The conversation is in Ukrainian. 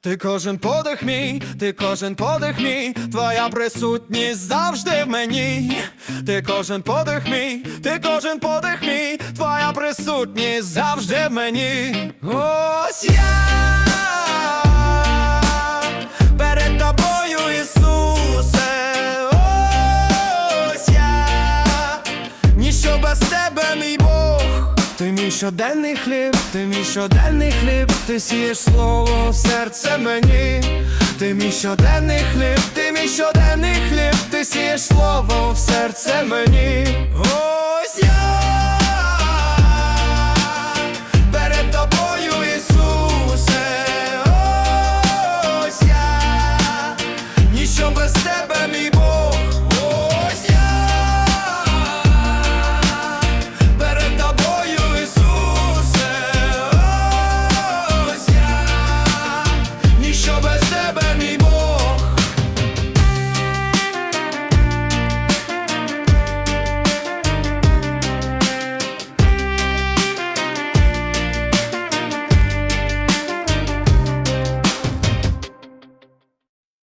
Ти кожен подих мій, ти кожен подих мій, твоя присутність завжди в мені. Ти кожен подих мій, ти кожен подих мій, твоя присутність завжди в мені. Ось я перед тобою, Ісусе. Ось я ніщо без тебе, мій Бог ти мій щоденний хліб, ти мій щоденний хліб, ти сієш слово в серце мені, ти мій щоденний хліб, ти мій щоденний хліб, ти сієш слово в серце мені. Ось я перед тобою, Ісусе, ось я, ніщо без тебе, мій Бог.